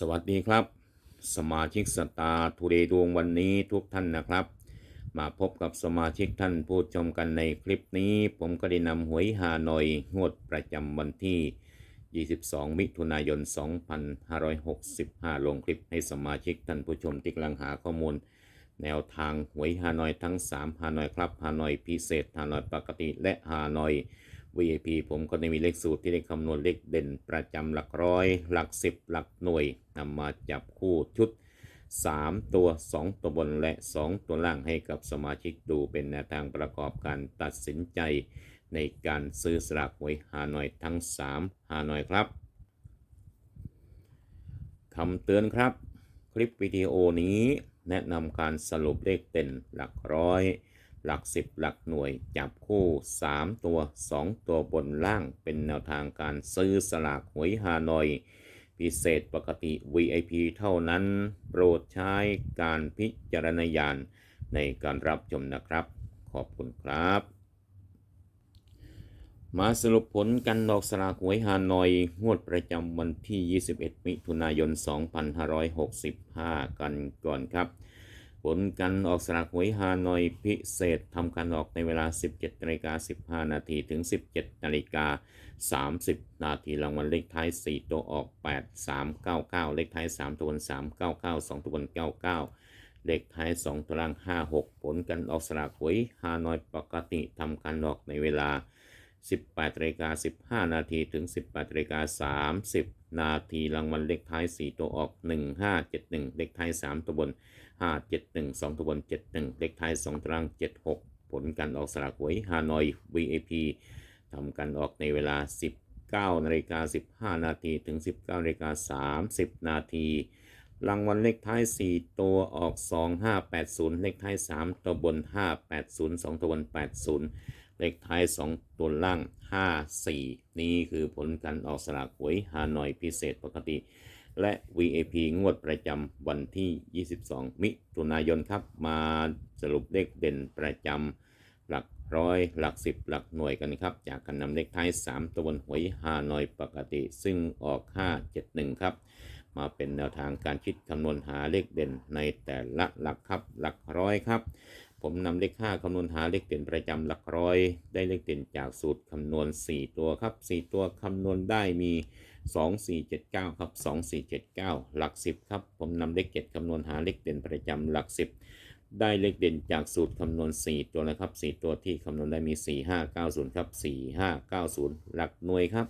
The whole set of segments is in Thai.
สวัสดีครับ สมาชิกสตาร์ทูเดย์ดวงวันนี้ทุกท่านนะครับ มาพบกับสมาชิกท่านผู้ชมกันในคลิปนี้ ผมก็ได้นำหวยฮานอยงวดประจำวันที่ 22 มิถุนายน 2565 ลงคลิปให้สมาชิกท่านผู้ชมที่กำลังหาข้อมูล แนวทางหวยฮานอยทั้ง 3 ฮานอยครับฮานอยพิเศษฮานอยปกติและฮานอย VIP ผมก็ได้มีเลขสูตรที่ได้คำนวณเลขเด่นประจำหลักร้อย หลักสิบหลักหน่วยนำมาจับคู่ชุด 3 ตัว 2 ตัวบนและ 2 ตัวล่างให้กับสมาชิกดูเป็นแนวทางประกอบการตัดสินใจ ในการซื้อสลากหวยฮานอยทั้ง3ฮานอยครับคำเตือนครับ คลิปวิดีโอนี้แนะนำการสรุปเลขเด่นหลักร้อย หลักสิบหลักหน่วย จับคู่ 3 ตัว 2 ตัวบนล่าง เป็นแนวทางการซื้อสลากหวยฮานอย พิเศษปกติ VIP เท่านั้น โปรดใช้การพิจารณญาณในการรับชมนะครับ ขอบคุณครับ มาสรุปผลกันดอกสลากหวยฮานอย งวดประจำวันที่ 21 มิถุนายน 2565 กันก่อนครับ ผลการออกสลากหวยฮานอยพิเศษทำการออกในเวลา 17นาฬิกา15 นาทีถึง 17นาฬิกา30 นาทีรางวัลเลขท้าย 4 ตัวออก 8399 เลขท้าย 3 ตัวบน399 2 ตัวบน99 เลขท้าย 2 ตัวล่าง 56 ผลการออกสลากหวยฮานอยปกติทำการออกในเวลา 18นาฬิกา15 นาทีถึง 18นาฬิกา30 นาทีรางวัลเลขท้าย 4 ตัวออก 1571 เลขท้าย 3 ตัวบน 571 2 ตัวบน 71 เลขท้าย 2ตาราง 76 ผลการออกสลากหวยฮานอย VIP ทำการออกในเวลา 19นาฬิกา15 นาทีถึง 19นาฬิกา30 นาทีรางวัลเลขท้าย 4 ตัวออก 2580 เลขท้าย 3 ตัวบน 580 2 ตัวบน 80 เลขท้าย 2 ตัวล่าง 54 นี่คือผลการออกสลากหวยฮานอยพิเศษปกติ และ VAP งวดประจำวันที่ 22 มิถุนายนครับ มาสรุปเลขเด่นประจำหลักร้อยหลักสิบหลักหน่วยกันครับ จากการนำเลขท้าย 3 ตัวบนหวยฮานอยปกติ ซึ่งออก 571 ครับ มาเป็นแนวทางการคิดคำนวณหาเลขเด่นในแต่ละหลักครับหลักร้อยครับ ผมนำเลข5คำนวณหาเลขเด่นประจำหลักร้อย ได้เลขเด่นจากสูตรคำนวณ 4 ตัวครับ 4 ตัวคำนวณได้มี 2 4 7 9 ครับ 2 4 7 9 หลัก 10 ครับ ผมนำเลข7คำนวณหาเลขเด่นประจำหลัก 10 ได้เลขเด่นจากสูตรคำนวณ 4 ตัวนะครับ 4 ตัวที่คำนวณได้มี 4 5 9 0 ครับ 4 5 9 0 หลักหน่วยครับ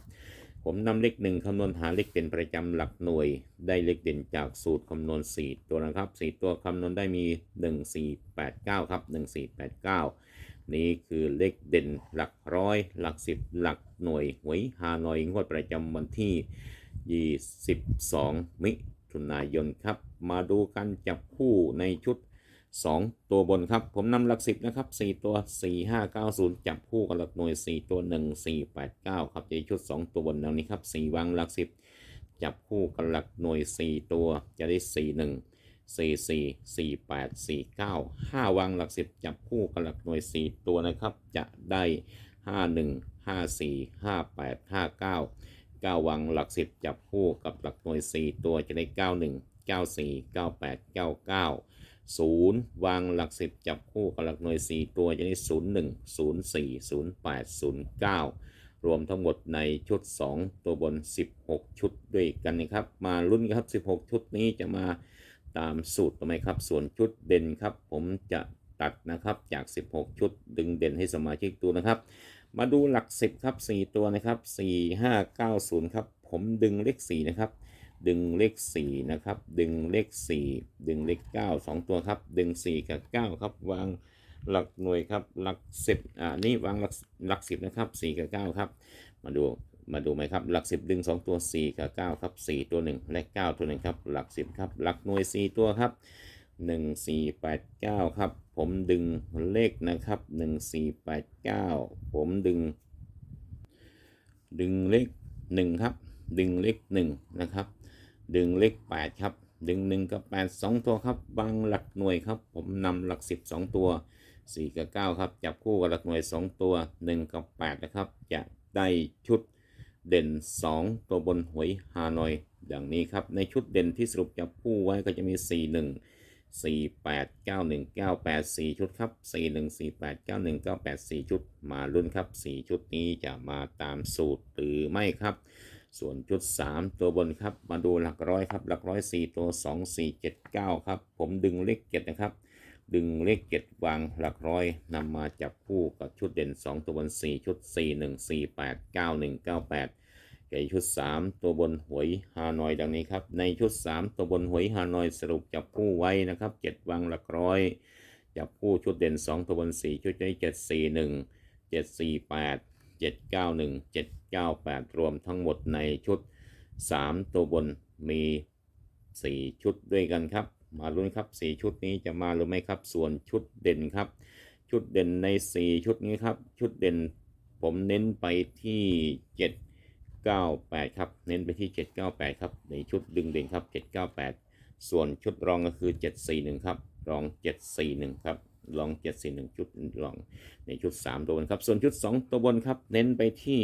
ผมนำเลขหนึ่งคำนวณหาเลขเด่นประจำหลักหน่วย ได้เลขเด่นจากสูตรคำนวณ 4 ตัวนะครับ 4 ตัวคำนวณได้มี 1 4 8 9 ครับ 1 4 8 9 นี่คือเลขเด่นหลักร้อย หลักสิบหลักหน่วยหวยฮานอยงวดประจำวันที่ 22 มิถุนายนครับ มาดูกันจับคู่ในชุด 2 ตัวบนครับ ผมนำหลักสิบนะครับ 4 ตัว 4 5 9 0 จับคู่กับหลักหน่วย 4 ตัว 1 4 8 9 ครับจะได้ชุด 2 ตัวบนแนวนี้ครับ 4 วางหลักสิบจับคู่กับหลักหน่วย 4 ตัวจะได้ 4 1 4 4 4 8 4 9 5 วางหลักสิบจับคู่กับหลักหน่วย 4 ตัวนะครับ จะได้ 5 1 5 4 5 8 5 9 9 วางหลักสิบจับคู่กับหลักหน่วย 4 ตัวจะได้ 9 1 9 4 9 8 9 9 0 วางหลักสิบจับคู่กับหลักหน่วย 4 ตัวจะได้ 0 1 0 4 0 8 0 9 รวมทั้งหมดในชุด 2 ตัวบน 16 ชุดด้วยกันนะครับ มาลุ้นครับ 16 ชุดนี้จะมาตามสูตรไหมครับ ส่วนชุดเด่นครับ ผมจะตัดนะครับจาก 16 ชุด ดึงเด่นให้สมาชิกดูนะครับ มาดูหลัก 10 ครับ 4 ตัวนะครับ 4 5 9 0 ครับ ผมดึงเลข 4 นะครับ ดึงเลข4นะครับ ดึงเลข 4 ดึงเลข 9 2 ตัวครับ ดึง 4 กับ 9 ครับ วางหลักหน่วยครับ หลัก 10อ่านี่วางหลักหลัก 10 นะครับ 4 กับ 9 ครับ มาดู มาดูไหมครับ หลัก 10 ดึง 2 ตัว 4 กับ 9 ครับ 4 ตัว 1 และ 9 ตัว 1 ครับ หลัก 10 ครับ หลักหน่วย 4 ตัวครับ 1 4 8 9 ครับ ผมดึงเลขนะครับ 1 4 8 9 ผมดึง ดึงเลข 1 ครับ ดึงเลข 1 นะครับ ดึงเลข8ครับ ดึง 1 กับ 8 2 ตัวครับวางหลักหน่วยครับ ผมนำหลัก 10 2 ตัว 4 กับ 9 ครับ จับคู่กับหลักหน่วย 2 ตัว 1 กับ 8 นะครับ จะได้ชุดเด่น 2 ตัวบนหวยฮานอยอย่างนี้ครับ ในชุดเด่นที่สรุปจับคู่ไว้ก็จะมี 4 1 4 8 9 1 9 8 4 ชุดครับ 4 1 4 8 9 1 9 8 4 ชุด มาลุ้นครับ 4 ชุดนี้จะมาตามสูตรหรือไม่ครับ ส่วนชุด 3 ตัวบนครับ มาดูหลักร้อยครับ หลักร้อย 4 ตัว 2 4 7 9 ครับ ผมดึงเลข7นะครับ ดึงเลข 7 วางหลักร้อยนำมาจับคู่กับชุดเด่น 2 ตัวบน 4 ชุด 4 1 4 8 9 1 9 8แก่ชุด 3 ตัวบนหวยฮานอยดังนี้ครับ ในชุด 3 ตัวบนหวยฮานอยสรุปจับคู่ไว้นะครับ 7 วางหลักร้อย จับคู่ชุดเด่น 2 ตัวบน 4 ชุดนี้741 748 791 798 รวมทั้งหมดในชุด 3 ตัวบนมี 4 ชุดด้วยกันครับ มาลุ้นครับ 4 ชุดนี้จะมาหรือไม่ครับ ส่วนชุดเด่นครับ ชุดเด่นใน 4 ชุดนี้ครับ ชุดเด่นผมเน้นไปที่ 798 ครับ เน้นไปที่ 798 ครับ ในชุดดึงเด่นครับ 798 ส่วนชุดรองก็คือ 741 ครับ รอง 741 ครับ รอง 741ชุดรองในชุด 3 ตัวบนครับ ส่วนชุด 2 ตัวบนครับ เน้นไปที่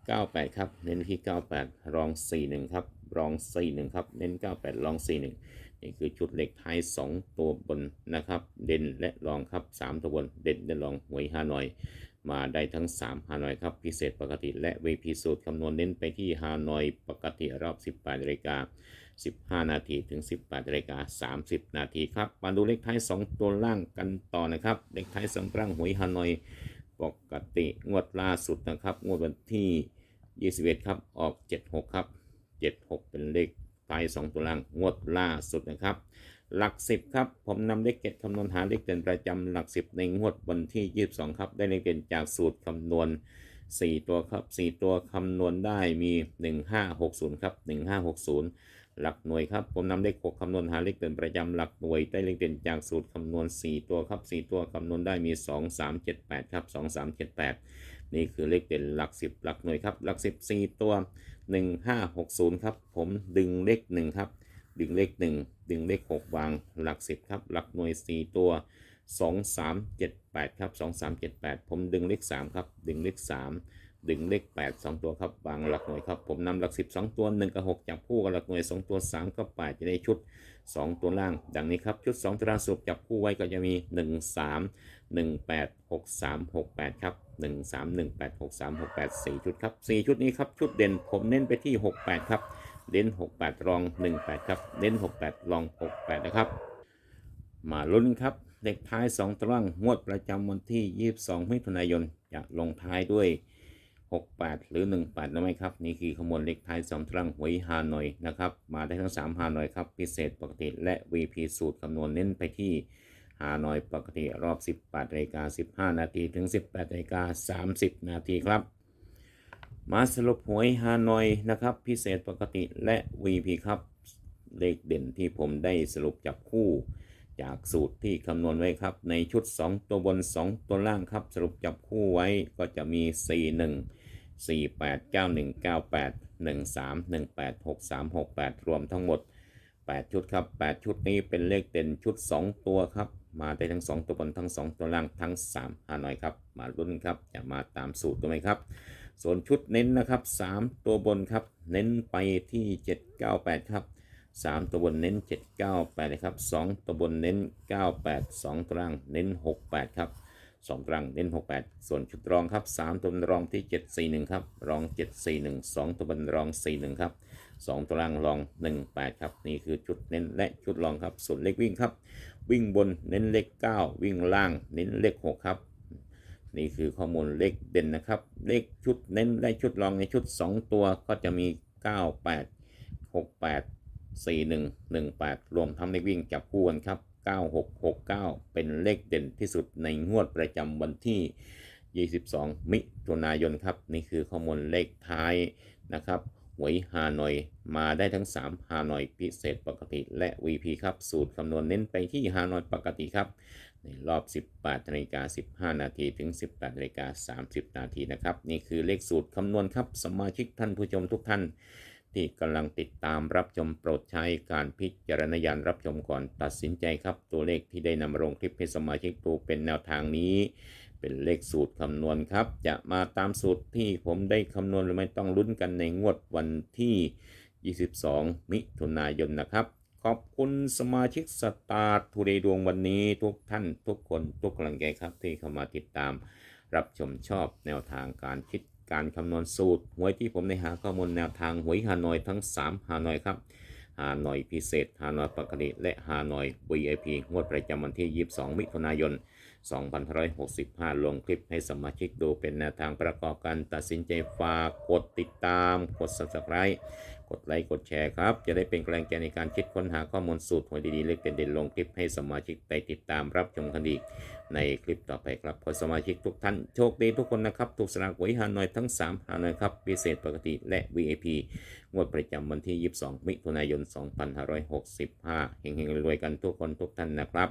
98 ครับ เน้นที่ 98 รอง 41 ครับ รอง 41 ครับ เน้น 98 รอง 41 นี่คือชุดเหล็กท้าย 2 ตัวบนนะครับ เด่นและรองครับ 3 ตัวบน เด่นและรองหวยฮานอย มาได้ทั้ง 3ฮานอยครับ พิเศษปกติและ VP สูตรคำนวณเน้นไปที่ฮานอยปกติรอบ 18นาฬิกา 15 นาทีถึง 18นาฬิกา30 นาทีครับ มาดูเลขท้าย 2 ตัวล่างกันต่อนะครับ เลขท้ายสำร่างหวยฮานอย ปกติงวดล่าสุดนะครับ งวดวันที่ 21 ครับ ออก 76 ครับ 76 เป็นเลขท้าย2ตัวล่าง งวดล่าสุดนะครับ หลัก 10 ครับ ผมนำเลขเก็ดคำนวณหาเลขเด่นประจำหลัก 10 ในงวดวันที่ 22 ครับ ได้เลขเด่นจากสูตรคำนวณ4 ตัวครับ 4 ตัวคำนวณได้มี 1560 ครับ 1560 หลักหน่วยครับ ผมนำเลข6คำนวณหาเลขเด่นประจำหลักหน่วยได้เลขเด่นจากสูตรคำนวณ 4 ตัวครับ 4 ตัวคำนวณได้มี 2378 ครับ 2378 นี่คือเลขเด่นหลัก 10 หลักหน่วยครับ หลัก 10 4 ตัว 1560 ครับ ผมดึงเลข 1 ครับ ดึงเลข 1 ดึงเลข 6 วางหลัก 10 ครับ หลักหน่วย 4 ตัว 2378 ครับ 2378 ผมดึงเลข 3 ครับ ดึงเลข 3 ดึงเลข 8 2 ตัวครับวางหลักหน่วยครับ ผมนำหลัก 10 2 ตัว 1 กับ 6 จับคู่กับหลักหน่วย 2 ตัว 3 กับ 8 จะได้ชุด 2 ตัวล่าง ดังนี้ครับ ชุด 2 ตัวล่างสรุปจับคู่ไว้ก็จะมี 1 3 1 8 6 3 6 8 ครับ 1 3 1 8 6 3 6 8 4 ชุดครับ 4 ชุดนี้ครับ ชุดเด่นผมเน้นไปที่ 68 ครับเน้น68 รอง 18 ครับเน้น68 รอง 68 นะครับ มาลุ้นครับเลขท้าย 2ตารางงวดประจำวันที่ 22 มิถุนายนจะลงท้ายด้วย 68 หรือ 18นะไหมครับ นี่คือขมวลเลขท้าย2ตรางหวยฮานอยนะครับ มาได้ทั้ง 3 ฮานอยครับ พิเศษปกติและ VP สูตรคำนวณเน้นไปที่ฮานอยปกติรอบ 18นาฬิกา15 นาทีถึง 18นาฬิกา30 นาทีครับ มาสรุปหวยฮานอยนะครับ พิเศษปกติและ VP ครับ เลขเด่นที่ผมได้สรุปจับคู่จากสูตรที่คำนวณไว้ครับ ในชุด 2 ตัวบน 2 ตัวล่างครับ สรุปจับคู่ไว้ก็จะมี 4 1 4 8 9 1 9 8 1 3 1 8 6 3 6 8 รวมทั้งหมด 8 ชุดครับ 8 ชุดนี้เป็นเลขเด่นชุด 2 ตัวครับ มาได้ทั้ง 2 ตัวบนทั้ง 2 ตัวล่างทั้ง3ฮานอยครับ มาลุ้นครับจะมาตามสูตรตัวไหมครับ ส่วนชุดเน้นนะครับ 3 ตัวบนครับ เน้นไปที่ 798 ครับ 3 ตัวบนเน้น 798นะครับ 2 ตัวบนเน้น 98 2ตารางเน้น 68 ครับ 2ตารางเน้น 68 ส่วนชุดรองครับ 3 ตัวบนรองที่ 741 ครับ รอง 741 2 ตัวบนรอง 41 ครับ 2ตารางรอง 18 ครับ นี่คือชุดเน้นและชุดรองครับ ส่วนเลขวิ่งครับ วิ่งบนเน้นเลข 9 วิ่งล่าง เน้นเลข 6 ครับ นี่คือข้อมูลเลขเด่นนะครับ เลขชุดเน้นและชุดรองในชุด 2 ตัวก็จะมี 98 68 41 18 รวมทั้งเลขวิ่งจับคู่กันครับ 9669 เป็นเลขเด่นที่สุดในงวดประจำวันที่ 22 มิถุนายนครับ นี่คือข้อมูลเลขท้ายนะครับหวยฮานอยมาได้ทั้ง 3ฮานอยพิเศษปกติและ VP ครับ สูตรคำนวณเน้นไปที่ฮานอยปกติครับ ในรอบ 18นาฬิกา15 นาทีถึง 18นาฬิกา30 นาทีนะครับ นี่คือเลขสูตรคำนวณครับ สมาชิกท่านผู้ชมทุกท่าน ที่กำลังติดตามรับชมโปรดใช้การพิจารณญาณรับชมก่อนตัดสินใจครับ ตัวเลขที่ได้นำลงคลิปให้สมาชิกดูเป็นแนวทางนี้ เป็นเลขสูตรคำนวณครับ จะมาตามสูตรที่ผมได้คำนวณหรือไม่ต้องลุ้นกันในงวดวันที่ 22 มิถุนายนนะครับ ขอบคุณสมาชิกสตาร์ทูเดย์ดวงวันนี้ทุกท่านทุกคนทุกกำลังใจครับที่เข้ามาติดตาม รับชมชอบแนวทางการคิด การคำนวณสูตรหวยที่ผมได้หาข้อมูลแนวทางหวยฮานอยทั้ง 3 ฮานอยครับฮานอยพิเศษฮานอยปกติและฮานอย VIP งวดประจำวันที่ 22 มิถุนายน 2565 ลงคลิปให้สมาชิกดูเป็นแนวทางประกอบการตัดสินใจฝากกดติดตามกด subscribe กดไลค์กดแชร์ครับ จะได้เป็นกำลังใจในการคิดค้นหาข้อมูลสูตรหวยดีๆเล็กเด่นๆลงคลิปให้สมาชิกไปติดตามรับชมกันอีกในคลิปต่อไปครับขอสมาชิกทุกท่านโชคดีทุกคนนะครับ ถูกสลากหวยฮานอยทั้ง3ฮานอยครับพิเศษปกติและ VIP งวดประจำวันที่ 22 มิถุนายน 2565เฮงๆรวยๆกันทุกคนทุกท่านนะครับ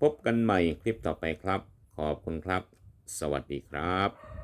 พบกันใหม่คลิปต่อไปครับ ขอบคุณครับ สวัสดีครับ